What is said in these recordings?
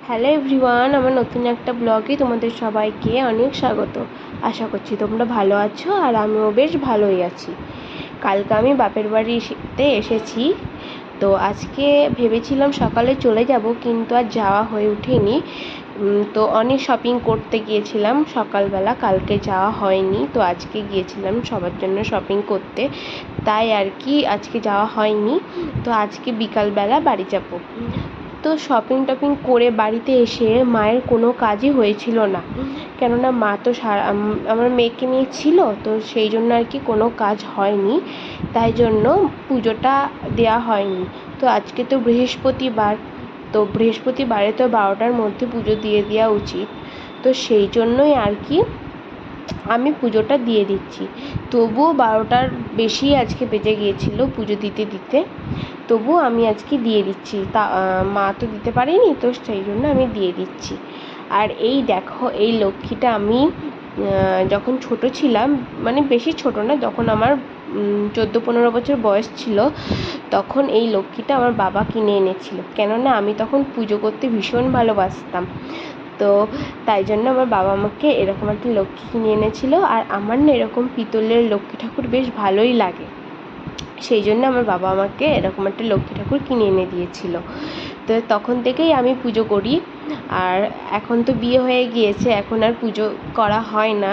Hello everyone আমার নতুন একটা ব্লগে তোমাদের সবাইকে অনেক স্বাগত। আশা করছি তোমরা ভালো আছো আর আমিও বেশ ভালোই আছি। কালকে আমি বাপের বাড়িতে এসেছি। তো আজকে ভেবেছিলাম সকালে চলে যাব, কিন্তু আর যাওয়া হয়ে ওঠেনি। তো অনেক শপিং করতে গিয়েছিলাম। সকালবেলা কালকে যাওয়া হয়নি। তো আজকে গিয়েছিলাম সবার জন্য শপিং করতে। তাই আর কি আজকে যাওয়া হয়নি। তো আজকে বিকালবেলা বাড়ি যাব। তো শপিং টপিং করে বাড়িতে এসে মায়ের কোনো কাজই হয়েছিল না। কেননা মা তো সারা আমার মেয়েকে নিয়ে ছিল, তো সেই জন্য আর কি কোনো কাজ হয়নি। তাই জন্য পুজোটা দেওয়া হয়নি। তো আজকে তো বৃহস্পতিবার, তো বৃহস্পতিবারে তো বারোটার মধ্যে পুজো দিয়ে দেওয়া উচিত। তো সেই জন্যই আর কি আমি পুজোটা দিয়ে দিচ্ছি। তবুও বারোটার বেশি আজকে বেজে গিয়েছিল পুজো দিতে দিতে। তবুও আমি আজকে দিয়ে দিচ্ছি। তা মা তো দিতে পারেনি, তো সেই জন্য আমি দিয়ে দিচ্ছি। আর এই দেখো, এই লক্ষ্মীটা আমি যখন ছোট ছিলাম মানে বেশি ছোট না, যখন আমার চোদ্দ পনেরো বছর বয়স ছিল, তখন এই লক্ষ্মীটা আমার বাবা কিনে এনেছিল। কেননা আমি তখন পুজো করতে ভীষণ ভালোবাসতাম। তো তাই জন্য আমার বাবা আমাকে এরকম একটা লক্ষ্মী কিনে এনেছিল। আর আমার না এরকম পিতলের লক্ষ্মী ঠাকুর বেশ ভালোই লাগে। সেই জন্য আমার বাবা আমাকে এরকম একটা লক্ষ্মী ঠাকুর কিনে এনে দিয়েছিল। তো তখন থেকেই আমি পুজো করি। আর এখন তো বিয়ে হয়ে গিয়েছে, এখন আর পুজো করা হয় না।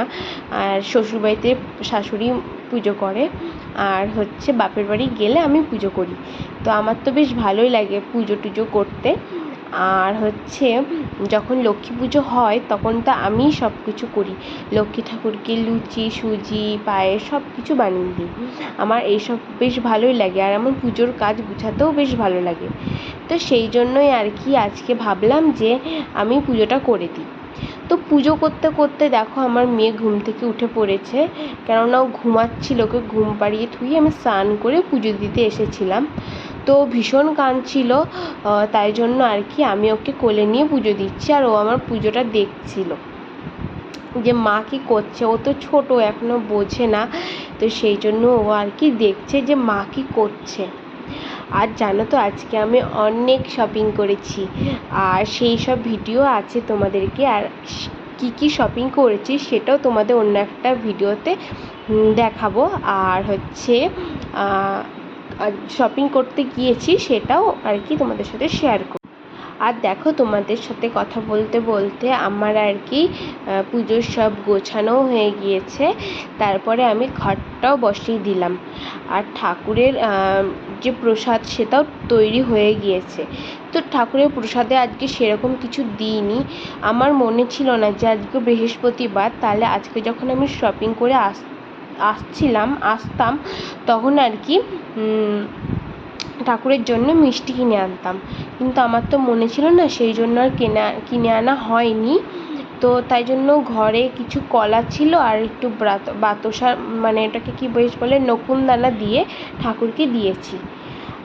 আর শ্বশুরবাড়িতে শাশুড়ি পুজো করে। আর হচ্ছে বাপের বাড়ি গেলে আমি পুজো করি। তো আমার তো বেশ ভালোই লাগে পুজো টুজো করতে। আর হচ্ছে যখন লক্ষ্মী পুজো হয় তখন তো আমিই সব কিছু করি। লক্ষ্মী ঠাকুরকে লুচি, সুজি, পায়েস সব কিছু বানিয়ে দিই। আমার এইসব বেশ ভালোই লাগে আর আমার পুজোর কাজ গুছাতেও বেশ ভালো লাগে। তো সেই জন্যই আর কি আজকে ভাবলাম যে আমি পুজোটা করে দিই। তো পুজো করতে করতে দেখো আমার মেয়ে ঘুম থেকে উঠে পড়েছে। কেননা ও ঘুমাচ্ছিল, ওকে ঘুম পাড়িয়ে থুয়ে আমি স্নান করে পুজো দিতে এসেছিলাম। তো ভীষণ কাঁদছিল তাই জন্য আর কি আমি ওকে কোলে নিয়ে পুজো দিচ্ছি আর ও আমার পুজোটা দেখছিল। যে মা কী করছে? ও তো ছোটো এখনও বোঝে না। তো সেই জন্য ও আর কি দেখছে যে মা কী করছে। আর জানো তো, আজকে আমি অনেক শপিং করেছি। আর সেই সব ভিডিও আছে তোমাদেরকে। আর কী কী শপিং করেছি সেটাও তোমাদের অন্য একটা ভিডিওতে দেখাবো। আর হচ্ছে শপিং করতে গিয়েছি, সেটাও আর কি তোমাদের সাথে শেয়ার করব। আর দেখো তোমাদের সাথে কথা বলতে বলতে আমার আর কি পুজোর সব গোছানোও হয়ে গিয়েছে। তারপরে আমি ঘরটাও বসিয়ে দিলাম। আর ঠাকুরের যে প্রসাদ সেটাও তৈরি হয়ে গিয়েছে। তো ঠাকুরের প্রসাদে আজকে সেরকম কিছু দিইনি। আমার মনে ছিল না যে আজকে বৃহস্পতিবার, তাহলে আজকে যখন আমি শপিং করে আস আসছিলাম, আসতাম, তখন আর কি ঠাকুরের জন্য মিষ্টি কিনে আনতাম। কিন্তু আমার তো মনে ছিল না সেই জন্য আর কেনা, কিনে আনা হয়নি। তো তাই জন্য ঘরে কিছু কলা ছিল আর একটু বাতাসা মানে এটাকে কী বেশ বলে নকুনদানা দিয়ে ঠাকুরকে দিয়েছি।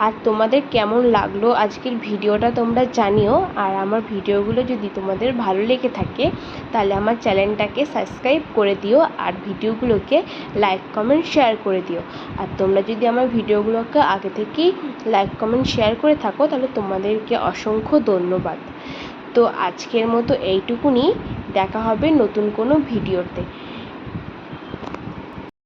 আর তোমাদের কেমন লাগল আজকের ভিডিওটা তোমরা জানিও। আর আমার ভিডিওগুলো যদি তোমাদের ভালো লেগে থাকে, তাহলে আমার চ্যানেলটাকে সাবস্ক্রাইব করে দিও আর ভিডিওগুলোকে লাইক, কমেন্ট, শেয়ার করে দিও। আর তোমরা যদি আমার ভিডিওগুলোকে আগে থেকেই লাইক, কমেন্ট, শেয়ার করে থাকো, তাহলে তোমাদেরকে অসংখ্য ধন্যবাদ। তো আজকের মতো এইটুকুনি, দেখা হবে নতুন কোনো ভিডিওতে।